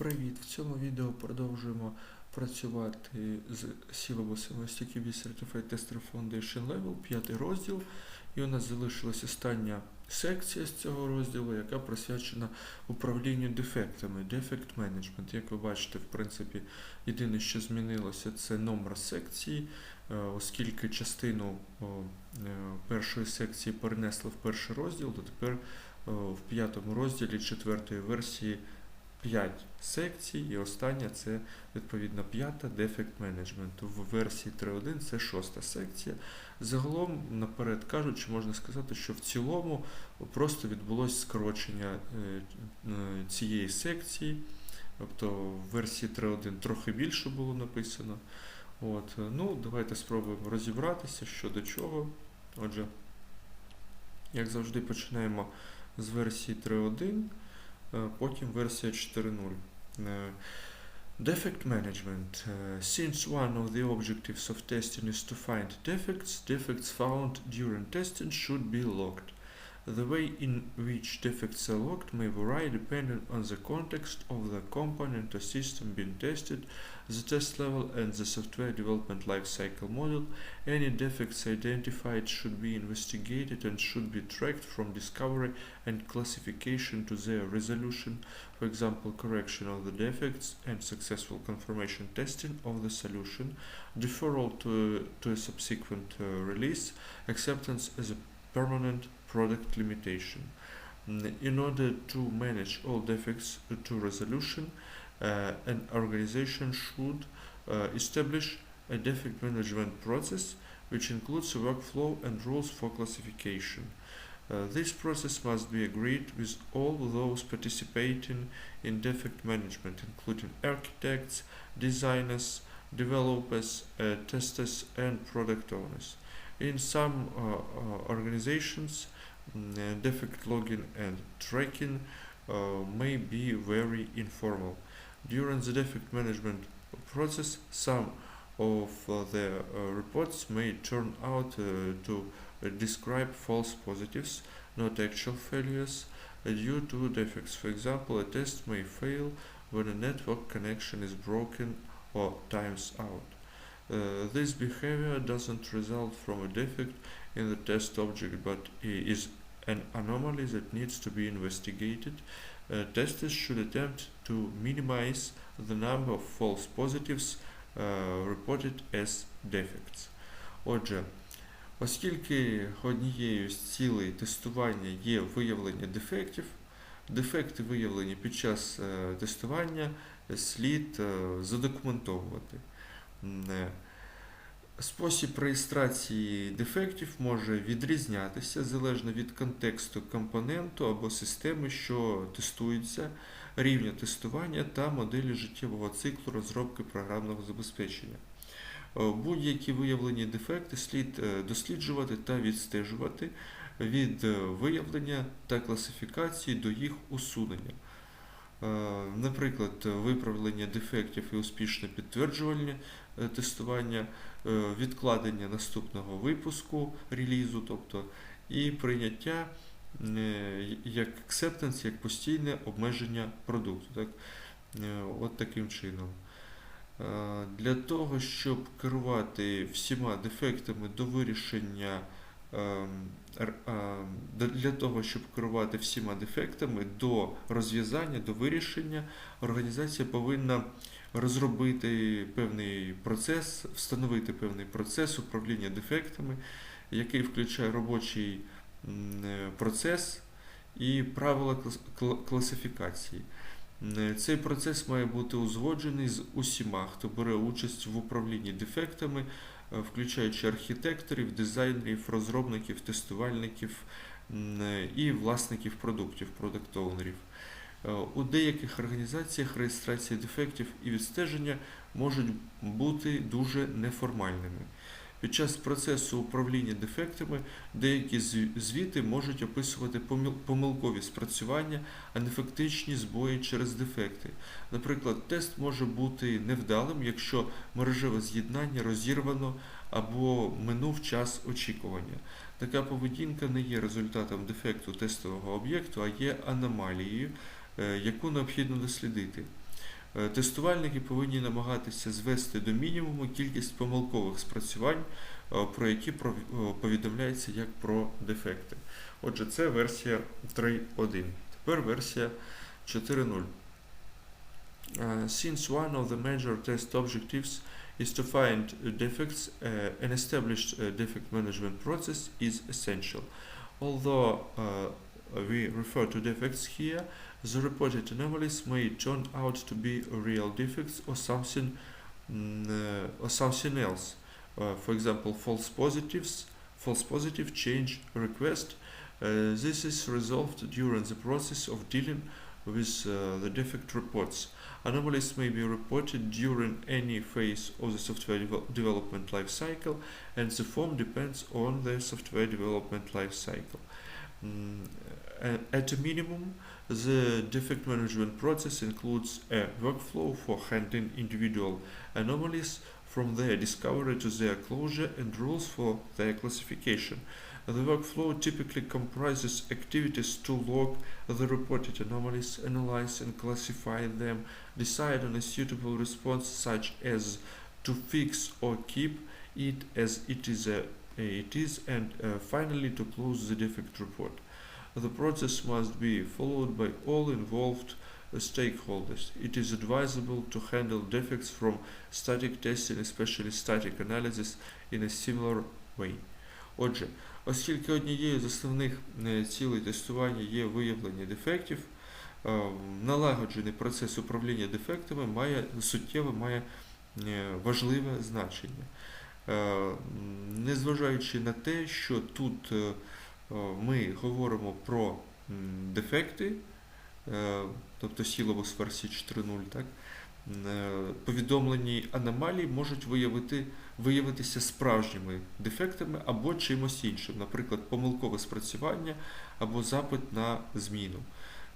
Привіт! В цьому відео продовжуємо працювати з сілабусом STQB Certified Tester Foundation Level, п'ятий розділ. І у нас залишилась остання секція з цього розділу, яка присвячена управлінню дефектами, Defect Management. Як ви бачите, в принципі, єдине, що змінилося, це номер секції, е, оскільки частину е, першої секції перенесли в перший розділ, то тепер в п'ятому розділі четвертої версії 5 секцій, і остання це відповідно п'ята Defect Management. В версії 3.1 це шоста секція. Загалом, наперед кажучи, можна сказати, що в цілому просто відбулось скорочення е, е, цієї секції. Тобто в версії 3.1 трохи більше було написано. От, е, ну, давайте спробуємо розібратися, що до чого. Отже, як завжди, починаємо з версії 3.1. Е, Потім версія 4.0. Е, Defect management. Uh, Since one of the objectives of testing is to find defects, defects found during testing should be logged. The way in which defects are logged may vary depending on the context of the component or system being tested, the test level, and the software development lifecycle model. Any defects identified should be investigated and should be tracked from discovery and classification to their resolution, for example, correction of the defects and successful confirmation testing of the solution, deferral to, to a subsequent uh, release, acceptance as a permanent product limitation. In order to manage all defects to resolution, uh, an organization should uh, establish a defect management process which includes a workflow and rules for classification. Uh, this process must be agreed with all those participating in defect management, including architects, designers, developers, uh, testers, and product owners. In some uh, uh, organizations, mm, uh, defect logging and tracking uh, may be very informal. During the defect management process, some of uh, the uh, reports may turn out uh, to describe false positives, not actual failures, due to defects. For example, a test may fail when a network connection is broken or times out. Uh, this behavior doesn't result from a defect in the test object but is an anomaly that needs to be investigated. Uh, testers should attempt to minimize the number of false positives uh, reported as defects. Отже, оскільки однією з цілей тестування є виявлення дефектів, дефекти виявлені під час е, тестування слід е, задокументовувати. Е, Спосіб реєстрації дефектів може відрізнятися залежно від контексту компоненту або системи, що тестується, рівня тестування та моделі життєвого циклу розробки програмного забезпечення. Е, Будь-які виявлені дефекти слід е, досліджувати та відстежувати від е, виявлення та класифікації до їх усунення. Наприклад, виправлення дефектів і успішне підтверджувальне е, тестування, відкладення наступного випуску релізу, тобто і прийняття як acceptance, як постійне обмеження продукту. Так? Е, От таким чином. Е, Для того, щоб керувати всіма дефектами до вирішення ем, ем, для того, щоб керувати всіма дефектами до розв'язання, до вирішення, організація повинна розробити певний процес, встановити певний процес управління дефектами, який включає робочий е, процес і правила класифікації. Цей процес має бути узгоджений з усіма, хто бере участь в управлінні дефектами, е, включаючи архітекторів, дизайнерів, розробників, тестувальників е, і власників продуктів, продакт-оунерів. Е, У деяких організаціях реєстрація дефектів і відстеження можуть бути дуже неформальними. Під час процесу управління дефектами деякі звіти можуть описувати помилкові спрацювання, а не фактичні збої через дефекти. Наприклад, тест може бути невдалим, якщо мережеве з'єднання розірвано або минув час очікування. Така поведінка не є результатом дефекту тестового об'єкту, а є аномалією, е, яку необхідно дослідити. Е, Тестувальники повинні намагатися звести до мінімуму кількість помилкових спрацювань, е, про які е, повідомляється як про дефекти. Отже, це версія 3.1. Тепер версія 4.0. Uh, since one of the major test objectives is to find defects, an established defect management process is essential. Although we refer to defects here, the reported anomalies may turn out to be a real defects or something uh, or something else. Uh, for example, false positives, false positive change request. Uh, this is resolved during the process of dealing with uh, the defect reports. Anomalies may be reported during any phase of the software devel- development life cycle, and the form depends on the software development life cycle. Mm, at a minimum, the defect management process includes a workflow for handling individual anomalies from their discovery to their closure and rules for their classification. The workflow typically comprises activities to log the reported anomalies, analyze and classify them, decide on a suitable response such as to fix or keep it as it is, a, it is and uh, finally to close the defect report. The process must be followed by all involved stakeholders. It is advisable to handle defects from static testing, especially static analysis, in a similar way. Отже, оскільки однією з основних е, цілей тестування є виявлення дефектів, е, налагоджений процес управління дефектами має суттєве має е, важливе значення. Незважаючи на те, що тут ми говоримо про дефекти, е, тобто сіловус версії 4.0, так, е, повідомлені аномалії можуть виявити, виявитися справжніми дефектами або чимось іншим, наприклад, помилкове спрацювання або запит на зміну.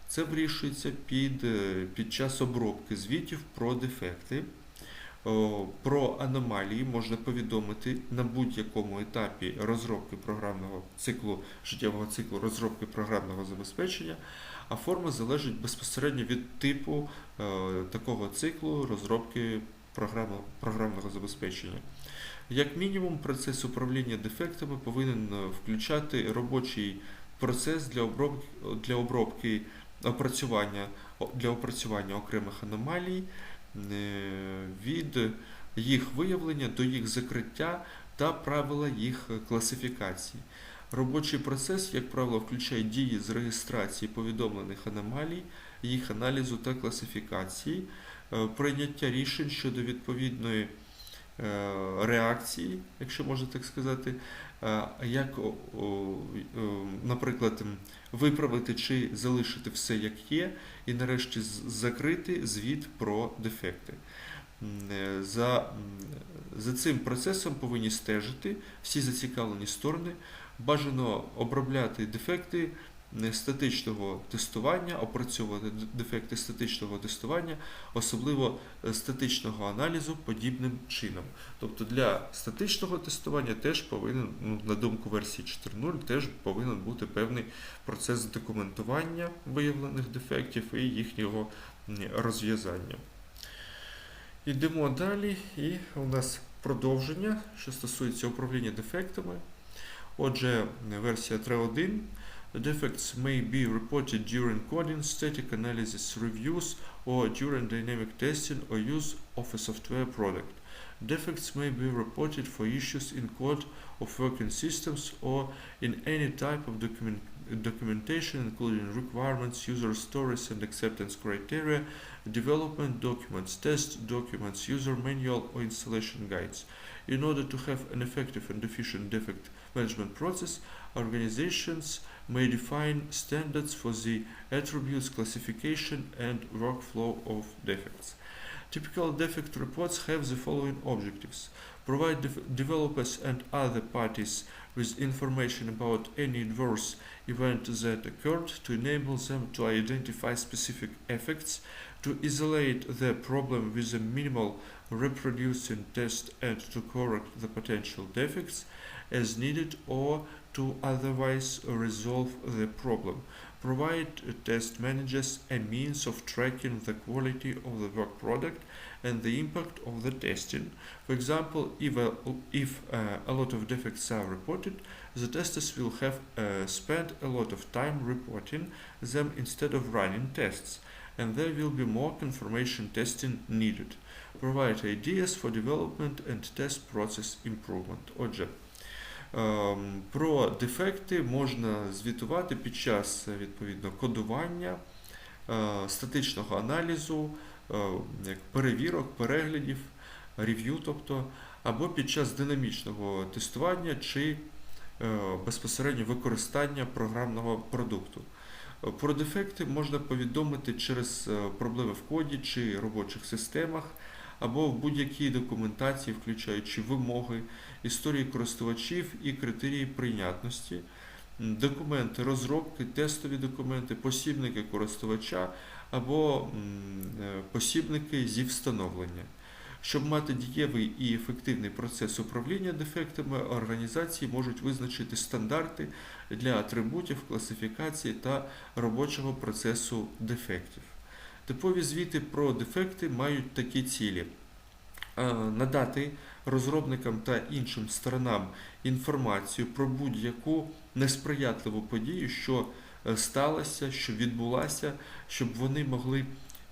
Це вирішується під, е, під час обробки звітів про дефекти. О, Про аномалії можна повідомити на будь-якому етапі розробки програмного циклу, життєвого циклу розробки програмного забезпечення, а форма залежить безпосередньо від типу е, такого циклу розробки програмного, забезпечення. Як мінімум, процес управління дефектами повинен е, включати робочий процес для обробки, для обробки опрацювання, для опрацювання окремих аномалій е, від їх виявлення до їх закриття та правила їх класифікації. Робочий процес, як правило, включає дії з реєстрації повідомлених аномалій, їх аналізу та класифікації, е, прийняття рішень щодо відповідної е, реакції, якщо можна так сказати, е, як, е, наприклад, виправити чи залишити все як є, і нарешті закрити звіт про дефекти. Е, За, за цим процесом повинні стежити всі зацікавлені сторони, бажано обробляти дефекти е, статичного тестування, опрацьовувати дефекти статичного тестування, особливо статичного аналізу подібним чином. Тобто для статичного тестування теж повинен, ну, на думку версії 4.0, теж повинен бути певний процес документування виявлених дефектів і їхнього розв'язання. Йдемо далі, і у нас продовження, що стосується управління дефектами. Отже, версія 3.1. Defects may be reported during coding, static analysis reviews, or during dynamic testing or use of a software product. Defects may be reported for issues in code of working systems or in any type of document, documentation, including requirements, user stories, and acceptance criteria, development documents, test documents, user manual, or installation guides. In order to have an effective and efficient defect management process, organizations may define standards for the attributes classification and workflow of defects. Typical defect reports have the following objectives provide dev- developers and other parties with information about any adverse event that occurred to enable them to identify specific effects, to isolate the problem with a minimal reproducing test and to correct the potential defects as needed or to otherwise resolve the problem. provide test managers a means of tracking the quality of the work product and the impact of the testing. For example, if a, if uh, a lot of defects are reported, the testers will have uh, spent a lot of time reporting them instead of running tests, and there will be more confirmation testing needed. Provide ideas for development and test process improvement. Отже, ем, про дефекти можна звітувати під час е, відповідно кодування, е, статичного аналізу, е, Як перевірок, переглядів, рев'ю, тобто, або під час динамічного тестування чи е, безпосередньо використання програмного продукту. Е, Про дефекти можна повідомити через е, проблеми в коді чи робочих системах, або в будь-якій документації, включаючи вимоги, історії користувачів і критерії прийнятності, документи розробки, тестові документи, посібники користувача або е, посібники зі встановлення. Щоб мати дієвий і ефективний процес управління дефектами, організації можуть визначити стандарти для атрибутів, класифікації та робочого процесу дефектів. Типові звіти про дефекти мають такі цілі: надати розробникам та іншим сторонам інформацію про будь-яку несприятливу подію, що е, сталося, що відбулася, щоб вони могли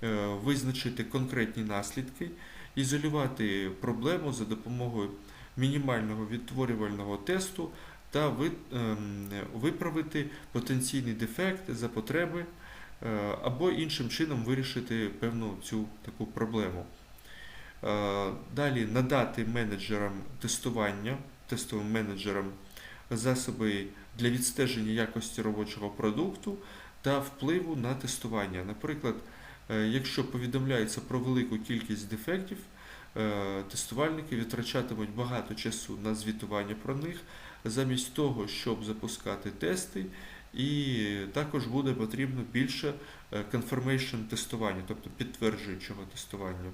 е, визначити конкретні наслідки, ізолювати проблему за допомогою мінімального відтворювального тесту та ем, виправити потенційний дефект за потреби е, або іншим чином вирішити певну цю таку проблему. Далі надати менеджерам тестування, тестовим менеджерам засоби для відстеження якості робочого продукту та впливу на тестування. Наприклад, е, якщо повідомляється про велику кількість дефектів, е, тестувальники витрачатимуть багато часу на звітування про них, замість того, щоб запускати тести, і також буде потрібно більше е, confirmation тестування, тобто підтверджуючого тестування.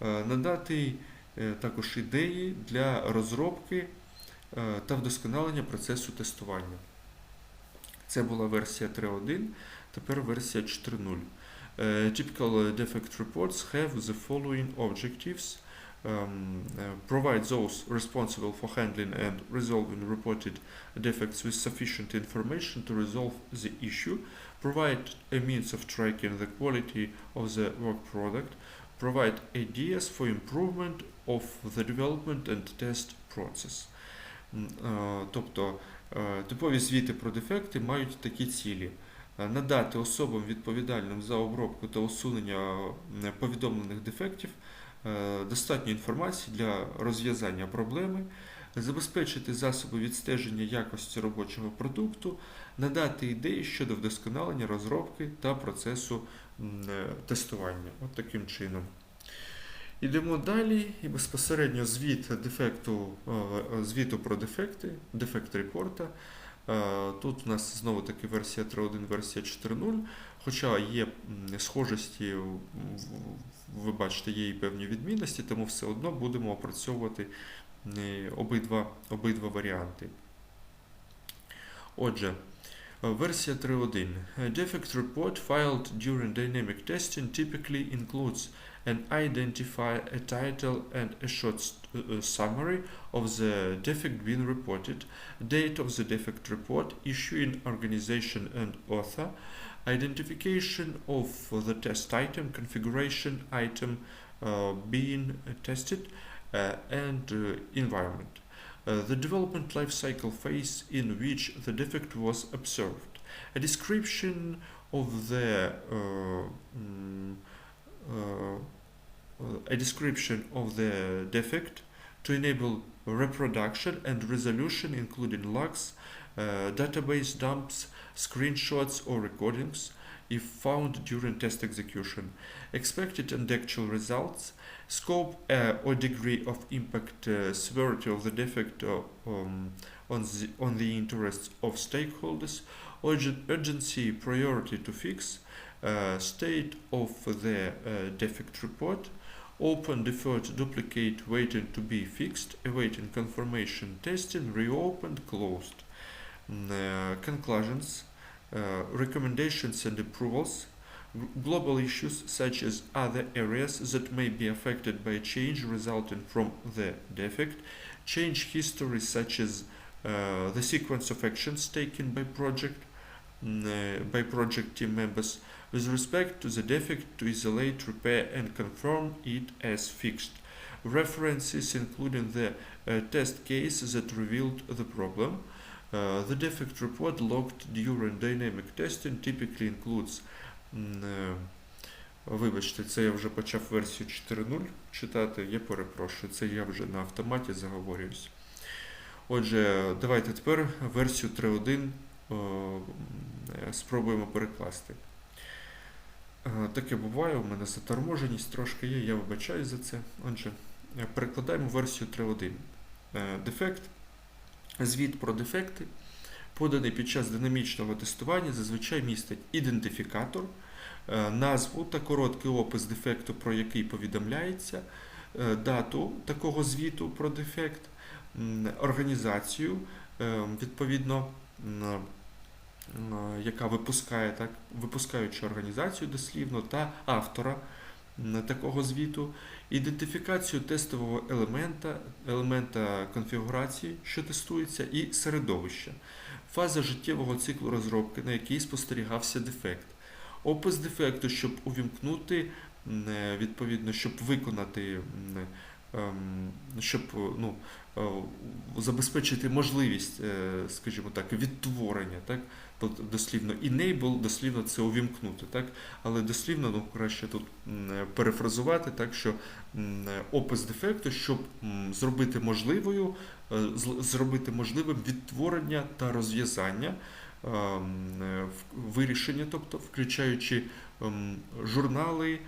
Надати також ідеї для розробки та вдосконалення процесу тестування. Це була версія 3.1, тепер версія 4.0. Е, Typical defect reports have the following objectives. Um, uh, provide those responsible for handling and resolving reported defects with sufficient information to resolve the issue. Provide a means of tracking the quality of the work product. Provide ideas for improvement of the development and test process. Е, Тобто е, типові звіти про дефекти мають такі цілі: Е, надати особам відповідальним за обробку та усунення повідомлених дефектів достатньо інформації для розв'язання проблеми, забезпечити засоби відстеження якості робочого продукту, надати ідеї щодо вдосконалення розробки та процесу тестування. От таким чином. Ідемо далі і безпосередньо звіт дефекту, е, е, звіту про дефекти, дефект репорта. Е, Тут у нас знову таки версія 3.1, версія 4.0, хоча є схожості, ви бачите, є і певні відмінності, тому все одно будемо опрацьовувати обидва, обидва варіанти. Отже, версія 3.1. Defect report filed during dynamic testing typically includes an identify a title, and a short st- uh, summary of the defect being reported, date of the defect report, issuing organization and author, identification of the test item, configuration item uh, being tested, uh, and uh, environment. Uh, the development lifecycle phase in which the defect was observed, a description of the uh, mm, uh, uh, a description of the defect to enable reproduction and resolution, including logs, uh, database dumps, screenshots, or recordings if found during test execution. Expected and actual results, scope uh, or degree of impact, uh, severity of the defect uh, um, on, the, on the interests of stakeholders, urgen- urgency, priority to fix, uh, state of the uh, defect report, open, deferred, duplicate, waiting to be fixed, awaiting confirmation, testing, reopened, closed. Uh, conclusions. recommendations and approvals, global issues such as other areas that may be affected by change resulting from the defect, change history such as uh, the sequence of actions taken by project uh, by project team members with respect to the defect to isolate, repair and confirm it as fixed. References including the uh, test case that revealed the problem. Uh, the defect report logged during dynamic testing typically includes е, Вибачте, це я вже почав версію 4.0 читати. Я перепрошую, це я вже на автоматі заговорююсь. Отже, давайте тепер версію 3.1 е, е, спробуємо перекласти. Е, Таке буває, у мене заторможеність трошки є, я вибачаюсь за це. Отже, е, перекладаємо версію 3.1. Е, Дефект. Звіт про дефекти, поданий під час динамічного тестування, зазвичай містить ідентифікатор, назву та короткий опис дефекту, про який повідомляється, дату такого звіту про дефект, організацію, відповідно, яка випускає так, випускаючу організацію дослівно та автора такого звіту, ідентифікацію тестового елемента, елемента конфігурації, що тестується, і середовища, фаза життєвого циклу розробки, на якій спостерігався дефект, опис дефекту, щоб увімкнути, е, відповідно, щоб виконати, щоб ну, е, забезпечити можливість, е, скажімо так, відтворення, так? Тобто дослівно enable, дослівно це увімкнути, так? Але дослівно ну, краще тут е, перефразувати, так що е, опис дефекту, щоб зробити можливою, е, зробити можливим відтворення та розв'язання ем, е, вирішення, тобто включаючи ем, журнали,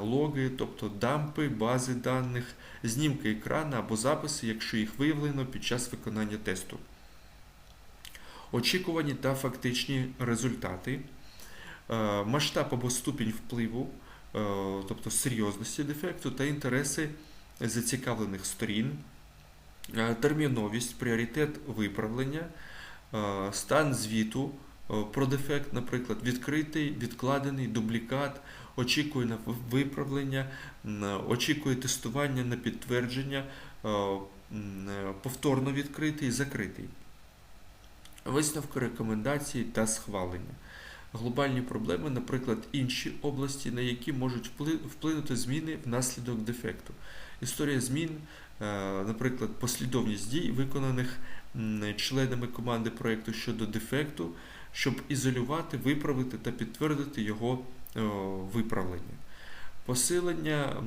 логи, тобто дампи, бази даних, знімки екрану або записи, якщо їх виявлено під час виконання тесту. Очікувані та фактичні результати, е, масштаб або ступінь впливу, е, тобто серйозності дефекту та інтереси зацікавлених сторін, е, терміновість, пріоритет виправлення, стан звіту про дефект, наприклад, відкритий, відкладений, дублікат, очікує на виправлення, очікує тестування на підтвердження, е, е, повторно відкритий, закритий. Висновки, рекомендації та схвалення. Глобальні проблеми, наприклад, інші області, на які можуть вплинути зміни внаслідок дефекту. Історія змін, е, наприклад, послідовність дій, виконаних членами команди проєкту щодо дефекту, щоб ізолювати, виправити та підтвердити його виправлення. Посилення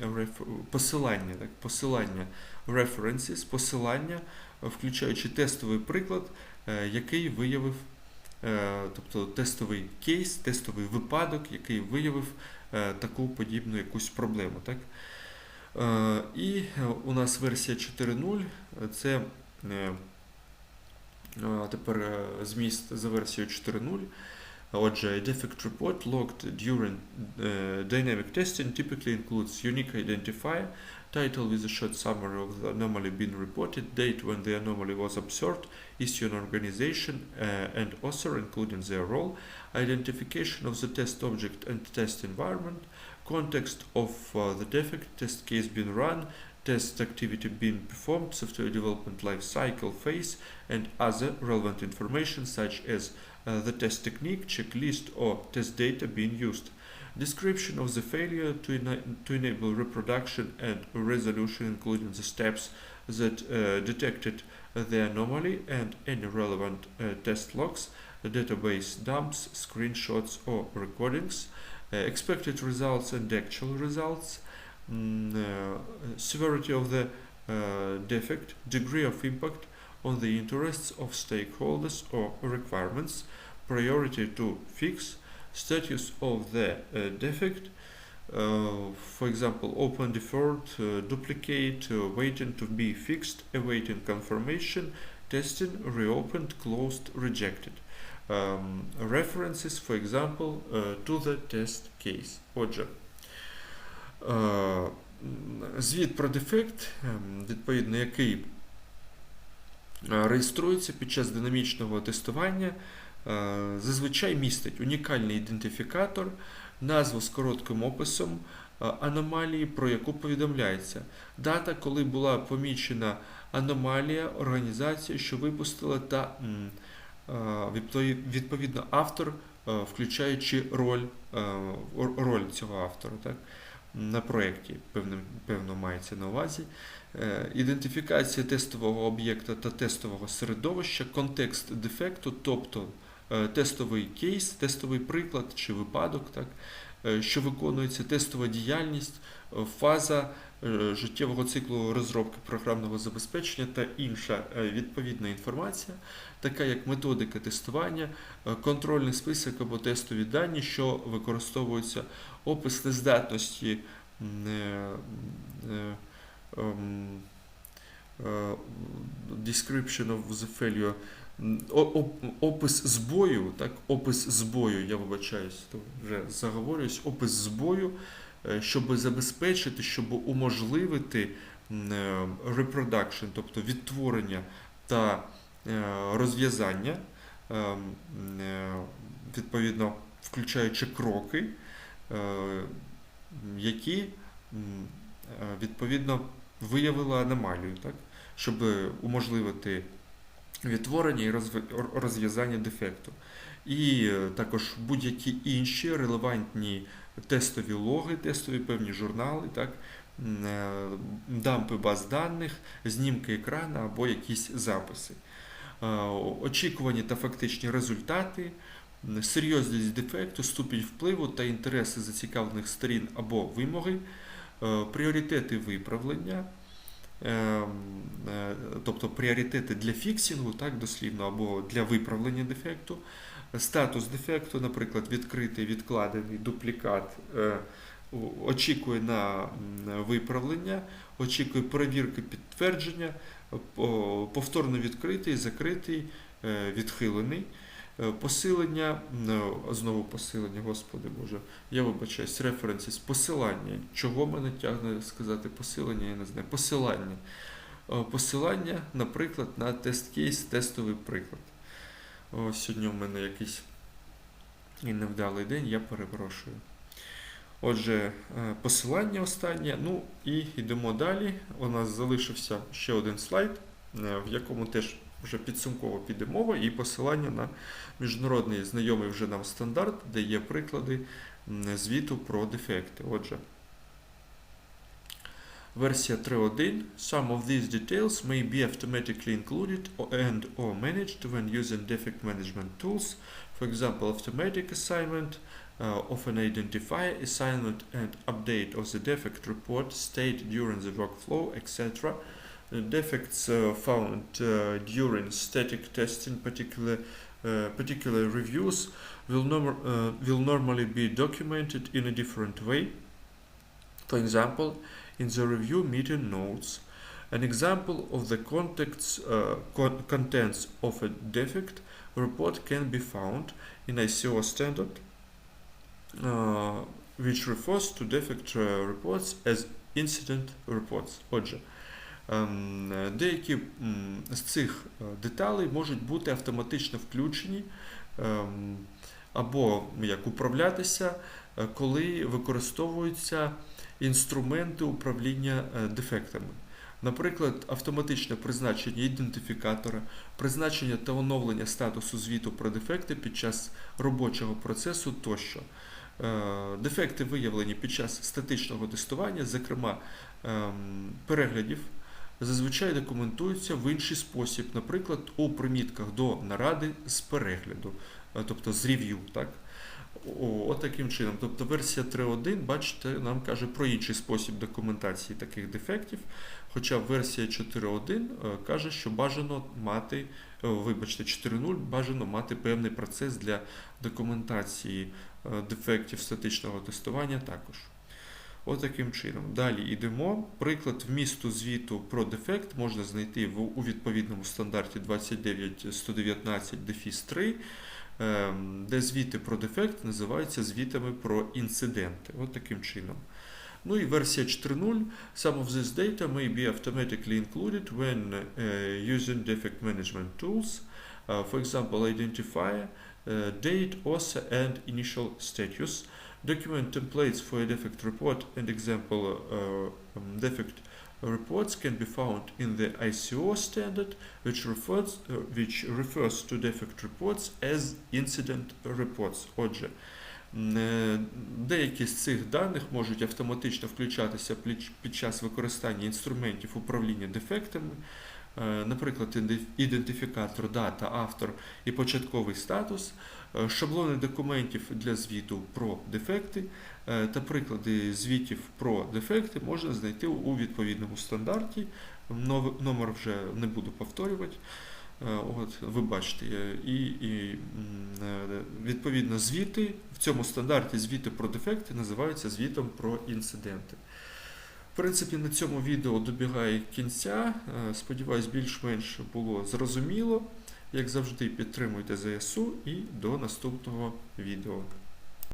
е, посилання, так, посилання references, посилання, е, включаючи тестовий приклад, е, який виявив, е, тобто тестовий кейс, тестовий випадок, який виявив е, таку подібну якусь проблему. Так? Е, І е, у нас версія 4.0 е, це е, е, тепер е, зміст за версією 4.0. Отже, defect report logged during uh, dynamic testing typically includes unique identifier, title with a short summary of the anomaly being reported, date when the anomaly was observed, issue and organization, uh, and author including their role, identification of the test object and test environment, context of uh, the defect, test case being run, test activity being performed, software development life cycle phase, and other relevant information such as uh, the test technique, checklist, or test data being used. Description of the failure to, ena- to enable reproduction and resolution, including the steps that uh, detected the anomaly and any relevant uh, test logs, database dumps, screenshots, or recordings, uh, expected results and actual results, Mm, uh, severity of the uh, defect, degree of impact on the interests of stakeholders or requirements, priority to fix, status of the uh, defect, uh, for example open deferred uh, duplicate uh, waiting to be fixed awaiting confirmation testing reopened closed rejected um, references for example to the test case object. Звіт про дефект, ем, відповідно, який е, реєструється під час динамічного тестування, е, зазвичай містить унікальний ідентифікатор, назву з коротким описом е, аномалії, про яку повідомляється. Дата, коли була помічена аномалія, організація, що випустила, та е, відповідно автор, е, включаючи роль, е, роль цього автора. Так? На проєкті, певно, певно, мається на увазі. Е, Ідентифікація тестового об'єкта та тестового середовища, контекст дефекту, тобто е, тестовий кейс, тестовий приклад чи випадок, так, е, що виконується, тестова діяльність, фаза життєвого циклу розробки програмного забезпечення та інша відповідна інформація, така як методика тестування, контрольний список або тестові дані, що використовуються, опис нездатності. е, е, ем, е, description of the failure, опис збою, так, опис збою, я вибачаюсь, то вже заговорююсь, опис збою, щоб забезпечити, щоб уможливити reproduction, тобто відтворення та розв'язання, е, м, е, відповідно, включаючи кроки, які е, відповідно виявили аномалію, так? щоб уможливити відтворення і розв'язання дефекту. І е, також будь-які інші релевантні тестові логи, тестові певні журнали, так? е, дампи баз даних, знімки екрану або якісь записи. Е, Очікувані та фактичні результати, серйозність дефекту, ступінь впливу та інтереси зацікавлених сторін або вимоги, е, пріоритети виправлення, ем, е, тобто пріоритети для фіксингу, так дослівно, або для виправлення дефекту, статус дефекту, наприклад, відкритий, відкладений, дуплікат, е, очікує на виправлення, очікує перевірки підтвердження, повторно відкритий, закритий, відхилений. Е, Посилення, е, знову посилення, Господи Боже, я вибачаюсь, references, посилання. Чого мене тягне сказати посилення, я не знаю. Посилання. Е, Посилання, наприклад, на тест-кейс, тестовий приклад. О, сьогодні у мене якийсь невдалий день, я перепрошую. Отже, посилання останнє. Ну і йдемо далі. У нас залишився ще один слайд, в якому теж вже підсумково піде мова, і посилання на міжнародний знайомий вже нам стандарт, де є приклади звіту про дефекти. Отже, версія 3.1. Some of these details may be automatically included and or managed when using defect management tools. For example, automatic assignment uh, of an identifier, assignment and update of the defect report state during the workflow, etc. Uh, defects uh, found uh, during static testing, in particular, particular reviews, will, norm will normally be documented in a different way. For example, in the review meeting notes, an example of the contents, uh, con contents of a defect report can be found in ICO standard, uh, which refers to defect uh, reports as incident reports, OJA. Деякі з цих е, деталей можуть бути автоматично включені ем, або як управлятися, е, коли використовуються інструменти управління е, дефектами. Наприклад, автоматичне призначення ідентифікатора, призначення та оновлення статусу звіту про дефекти під час робочого процесу тощо. Дефекти виявлені під час статичного тестування, зокрема ем, переглядів, зазвичай документуються в інший спосіб, наприклад, у примітках до наради з перегляду, е, тобто з рев'ю. Так? От таким чином. Тобто версія 3.1, бачите, нам каже про інший спосіб документації таких дефектів. Хоча версія 4.1 е, каже, що бажано мати, е, вибачте, 4.0 бажано мати певний процес для документації дефектів статичного тестування також. От чином. Далі йдемо. Приклад вмісту звіту про дефект можна знайти в, у відповідному стандарті 29119 дефіс 3, ем, де звіти про дефект називаються звітами про інциденти. От чином. Ну і версія 4.0. Some of this data may be automatically included when uh, using defect management tools. Uh, for example, identifier, uh, date, author, and initial status. Document templates for a defect report and example uh, um, defect reports can be found in the ICO standard, which refers, uh, which refers to defect reports as incident reports. Отже, е, деякі з цих даних можуть автоматично включатися під час використання інструментів управління дефектами, е, наприклад, ідентифікатор, дата, автор і початковий статус, е, шаблони документів для звіту про дефекти е, та приклади звітів про дефекти можна знайти у відповідному стандарті. Номер вже не буду повторювати. Е, От, ви бачите, е, і, і е, відповідно звіти в цьому стандарті звіти про дефекти називаються звітом про інциденти. Принципі, на цьому відео добігає кінця. Е, Сподіваюсь, більш-менш було зрозуміло. Як завжди, підтримуйте ЗСУ і до наступного відео.